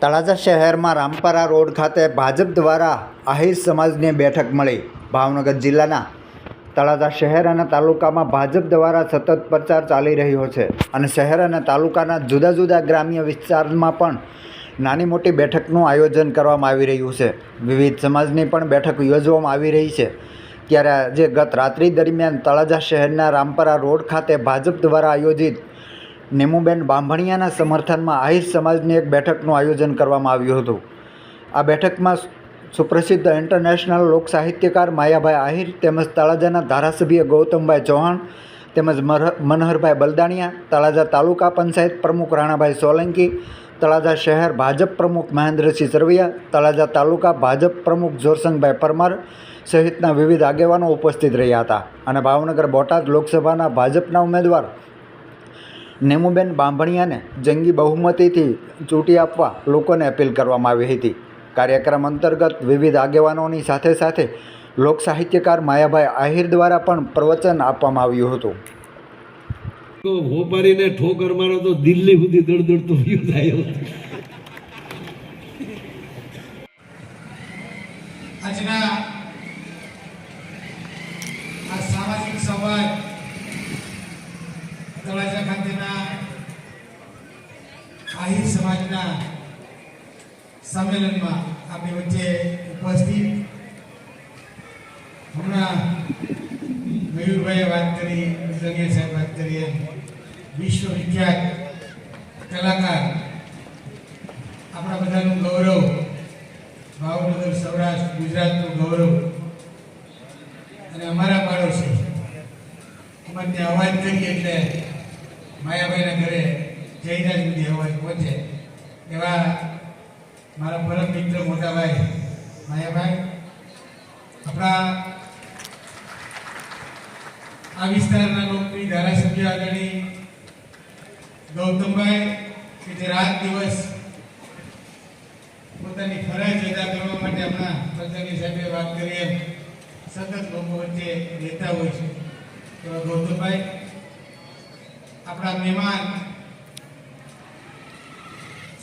તળાજા શહેરમાં રામપરા રોડ ખાતે ભાજપ દ્વારા આહિર સમાજની બેઠક મળી. ભાવનગર જિલ્લાના તળાજા શહેર અને તાલુકામાં ભાજપ દ્વારા સતત પ્રચાર ચાલી રહ્યો છે અને શહેર અને તાલુકાના જુદા જુદા ગ્રામ્ય વિસ્તારમાં પણ નાની મોટી બેઠકનું આયોજન કરવામાં આવી રહ્યું છે. વિવિધ સમાજની પણ બેઠક યોજવામાં આવી રહી છે. ત્યારે આજે ગત રાત્રિ દરમિયાન તળાજા શહેરના રામપરા રોડ ખાતે ભાજપ દ્વારા આયોજિત નેમુબેન બાંભણિયાના સમર્થનમાં આહિર સમાજની એક બેઠકનું આયોજન કરવામાં આવ્યું હતું. આ બેઠકમાં સુપ્રસિદ્ધ ઇન્ટરનેશનલ લોક સાહિત્યકાર માયાભાઈ આહિર તેમજ તળાજાના ધારાસભ્ય ગૌતમભાઈ ચૌહાણ તેમજ મનહરભાઈ બલદાણિયા, તળાજા તાલુકા પંચાયત પ્રમુખ રાણાભાઈ સોલંકી, તળાજા શહેર ભાજપ પ્રમુખ મહેન્દ્રસિંહ સરવૈયા, તળાજા તાલુકા ભાજપ પ્રમુખ જોરસંગભાઈ પરમાર સહિતના વિવિધ આગેવાનો ઉપસ્થિત રહ્યા હતા અને ભાવનગર બોટાદ લોકસભાના ભાજપના ઉમેદવાર નેમુબેન બાંભણિયાને જંગી બહુમતીથી ચૂંટી આપવા લોકોને અપીલ કરવામાં આવી હતી. કાર્યક્રમ અંતર્ગત વિવિધ આગેવાનોની સાથે સાથે લોક સાહિત્યકાર માયાભાઈ આહિર દ્વારા પણ પ્રવચન આપવામાં આવ્યું હતું. તો હોપારીને ઠોકર મારો તો દિલ્હી સુધી દડદડ તો થાય આજના આ સામાજિક સંવાદ તળાજા ખાતેના આહિર સમાજના સંમેલનમાં આપણી વચ્ચે ઉપસ્થિત હમણાં મયુરભાઈએ વાત કરી જંગીર સાહેબ વાત કરી એમ વિશ્વ વિખ્યાત કલાકાર. આપણા બધાનું ગૌરવ, ભાવનગર સૌરાષ્ટ્ર, ગુજરાતનું ગૌરવ. અને અમારા પાડોશી. અમારે ત્યાં અવાજ કરીએ એટલે માયાભાઈના ઘરે જયરાજ સુધી અવાજ પહોંચે. એવા મારા પરમ મિત્ર મોટાભાઈ માયાભાઈ, આપણા આ વિસ્તારના લોકપ્રિય ધારાસભ્ય આગળની ગૌતમભાઈ કે જે રાત દિવસ પોતાની ફરજ અદા કરવા માટે આપણા પંચાયતી સાહેબે વાત કરી એમ સતત લોકો વચ્ચે રહેતા હોય છે. એવા ગૌતમભાઈ આપણા મહેમાન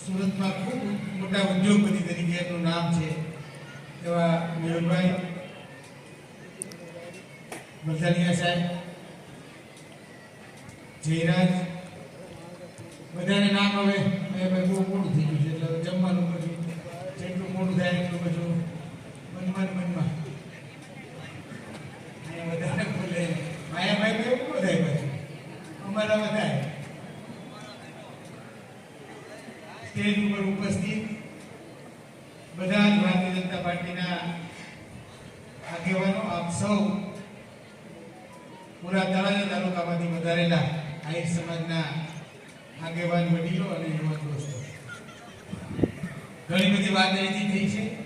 સુરતમાં ખૂબ મોટા ઉદ્યોગપતિ તરીકે એમનું નામ છે, એવા મેહુલભાઈ બલદાનિયા સાહેબ, જયરાજ, બધાને નામ હવે મેં બહુ મોટું થઈ ગયું છે, એટલે જમવાનું પછી જેટલું મોટું થાય એટલું બધું અમારા બધા સ્ટેજ ઉપર ઉપસ્થિત બધા ભારતીય જનતા પાર્ટીના આગેવાનો આપ સૌ પૂરા તળાજા તાલુકામાંથી વધારેલા આહિર સમાજના આગેવાન વડીલો અને યુવક દોસ્તો. ઘણી બધી વાત અહીંથી થઈ છે.